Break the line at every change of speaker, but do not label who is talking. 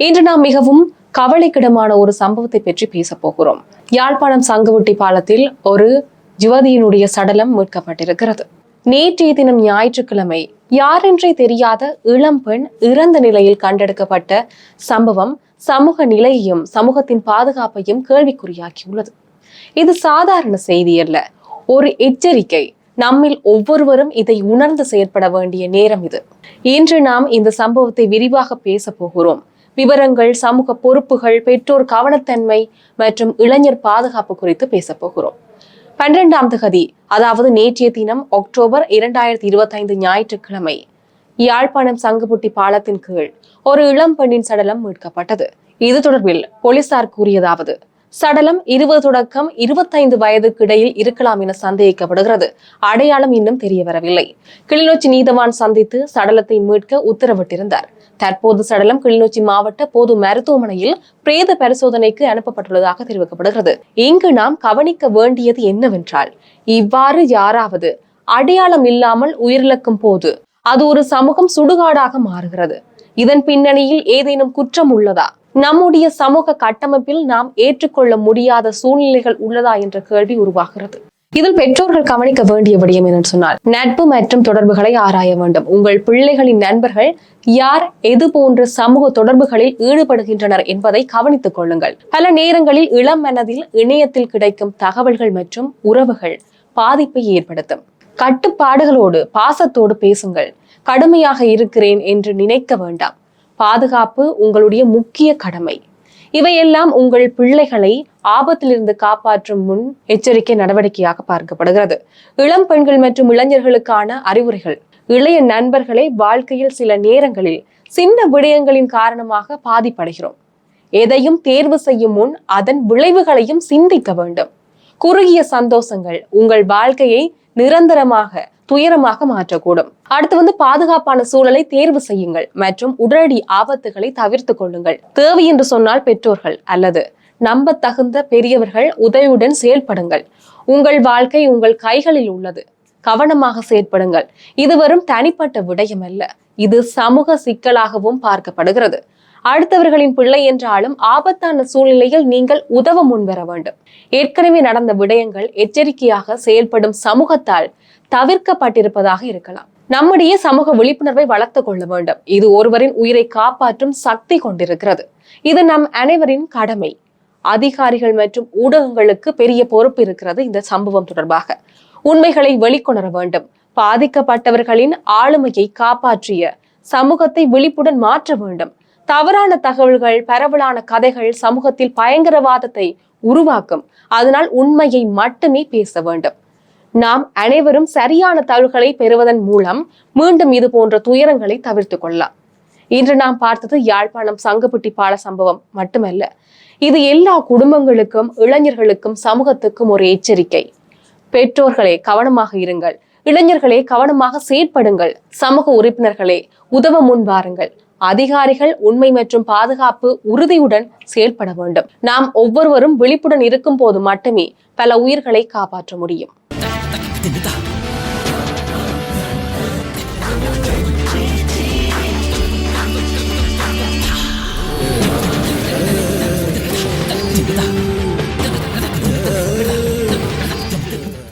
இன்று நாம் மிகவும் கவலைக்கிடமான ஒரு சம்பவத்தை பற்றி பேச போகிறோம். யாழ்ப்பாணம் சங்குவட்டி பாலத்தில் ஒரு யுவதியினுடைய சடலம் மீட்கப்பட்டிருக்கிறது. நேற்றைய தினம் ஞாயிற்றுக்கிழமை யாரென்றே தெரியாத இளம்பெண் இறந்த நிலையில் கண்டெடுக்கப்பட்ட சம்பவம் சமூக நிலையையும் சமூகத்தின் பாதுகாப்பையும் கேள்விக்குறியாக்கியுள்ளது. இது சாதாரண செய்தி அல்ல. ஒரு எச்சரிக்கை. நம்மில் ஒவ்வொருவரும் இதை உணர்ந்து செயற்பட வேண்டிய நேரம் இது. இன்று நாம் இந்த சம்பவத்தை விரிவாக பேச போகிறோம். விவரங்கள் சமூக பொறுப்புகள் பெற்றோர் கவனத்தன்மை மற்றும் இளைஞர் பாதுகாப்பு குறித்து பேசப்போகிறோம் பன்னிரெண்டாம் தகதி அதாவது நேற்றைய தினம் அக்டோபர் இரண்டாயிரத்தி இருபத்தைந்து ஞாயிற்றுக்கிழமை யாழ்ப்பாணம் சங்குபுட்டி பாலத்தின் கீழ் ஒரு இளம் பெண்ணின் சடலம் மீட்கப்பட்டது. இது தொடர்பில் போலீசார் கூறியதாவது சடலம் இருபது தொடக்கம் இருபத்தைந்து வயதுக்கு இடையில் இருக்கலாம் என சந்தேகிக்கப்படுகிறது. அடையாளம் இன்னும் தெரிய வரவில்லை கிளிநொச்சி நீதவான் சந்தித்து சடலத்தை மீட்க உத்தரவிட்டிருந்தார். தற்போது சடலம் கிளிநொச்சி மாவட்ட பொது மருத்துவமனையில் பிரேத பரிசோதனைக்கு அனுப்பப்பட்டுள்ளதாக தெரிவிக்கப்படுகிறது. இங்கு நாம் கவனிக்க வேண்டியது என்னவென்றால் இவ்வாறு யாராவது அடையாளம் இல்லாமல் உயிரிழக்கும் போது அது ஒரு சமூகம் சுடுகாடாக மாறுகிறது. இதன் பின்னணியில் ஏதேனும் குற்றம் உள்ளதா? நம்முடைய சமூக கட்டமைப்பில் நாம் ஏற்றுக்கொள்ள முடியாத சூழ்நிலைகள் உள்ளதா என்ற கேள்வி உருவாகிறது. இதில் பெற்றோர்கள் கவனிக்க வேண்டிய விடயம் என்னன்னு சொன்னால் நட்பு மற்றும் தொடர்புகளை ஆராய வேண்டும். உங்கள் பிள்ளைகளின் நண்பர்கள் யார் எது போன்ற சமூக தொடர்புகளில் ஈடுபடுகின்றனர் என்பதை கவனித்துக் கொள்ளுங்கள். பல நேரங்களில் இளம் மனதில் இணையத்தில் கிடைக்கும் தகவல்கள் மற்றும் உறவுகள் பாதிப்பை ஏற்படுத்தும். கட்டுப்பாடுகளோடு பாசத்தோடு பேசுங்கள். கடுமையாக இருக்கிறேன் என்று நினைக்க வேண்டாம். பாதுகாப்பு உங்களுடைய முக்கிய கடமை. இவையெல்லாம் உங்கள் பிள்ளைகளை ஆபத்திலிருந்து காப்பாற்றும் முன் எச்சரிக்கை நடவடிக்கையாக பார்க்கப்படுகிறது. இளம் பெண்கள் மற்றும் இளைஞர்களுக்கான அறிவுரைகள். இளைய நண்பர்களை வாழ்க்கையில் சில நேரங்களில் சின்ன விடயங்களின் காரணமாக பாதிப்படைகிறோம். எதையும் தேர்வு செய்யும் முன் அதன் விளைவுகளையும் சிந்திக்க வேண்டும். குறுகிய சந்தோஷங்கள் உங்கள் வாழ்க்கையை நிரந்தரமாக துயரமாக மாற்றக்கூடும். அடுத்து வந்து பாதுகாப்பான சூழலை தேர்வு செய்யுங்கள் மற்றும் உடனடி ஆபத்துகளை தவிர்த்து கொள்ளுங்கள். தேவை என்று சொன்னால் பெற்றோர்கள் அல்லது நம்ப தகுந்த பெரியவர்கள் உதவியுடன் செயல்படுங்கள். உங்கள் வாழ்க்கை உங்கள் கைகளில் உள்ளது. கவனமாக செயற்படுங்கள். இது வரும் தனிப்பட்ட விடயம் அல்ல இது சமூக சிக்கலாகவும் பார்க்கப்படுகிறது. அடுத்தவர்களின் பிள்ளை என்றாலும் ஆபத்தான சூழ்நிலையில் நீங்கள் உதவ முன்வர வேண்டும். ஏற்கனவே நடந்த விடயங்கள் எச்சரிக்கையாக செயல்படும் சமூகத்தால் தவிர்க்கப்பட்டிருப்பதாக இருக்கலாம். நம்முடைய சமூக விழிப்புணர்வை வளர்த்து கொள்ள வேண்டும். இது ஒருவரின் உயிரை காப்பாற்றும் சக்தி கொண்டிருக்கிறது. இது நம் அனைவரின் கடமை. அதிகாரிகள் மற்றும் ஊடகங்களுக்கு பெரிய பொறுப்பு இருக்கிறது இந்த சம்பவம் தொடர்பாக. உண்மைகளை வெளிக்கொணர வேண்டும். பாதிக்கப்பட்டவர்களின் ஆளுமையை காப்பாற்றிய சமூகத்தை விழிப்புடன் மாற்ற வேண்டும். தவறான தகவல்கள் பரவலான கதைகள் சமூகத்தில் பயங்கரவாதத்தை உருவாக்கும். அதனால் உண்மையை மட்டுமே பேச வேண்டும். நாம் அனைவரும் சரியான தகவல்களை பெறுவதன் மூலம் மீண்டும் இது போன்ற துயரங்களை தவிர்த்து கொள்ளலாம். இன்று நாம் பார்த்தது யாழ்ப்பாணம் சங்குப்பட்டி பால சம்பவம் மட்டுமல்ல. இது எல்லா குடும்பங்களுக்கும் இளைஞர்களுக்கும் சமூகத்துக்கும் ஒரு எச்சரிக்கை. பெற்றோர்களே கவனமாக இருங்கள். இளைஞர்களே கவனமாக செயற்படுங்கள். சமூக உறுப்பினர்களே உதவ முன் வாருங்கள். அதிகாரிகள் உண்மை மற்றும் பாதுகாப்பு உறுதியுடன் செயல்பட வேண்டும். நாம் ஒவ்வொருவரும் விழிப்புடன் இருக்கும் போது மட்டுமே பல உயிர்களை காப்பாற்ற முடியும்.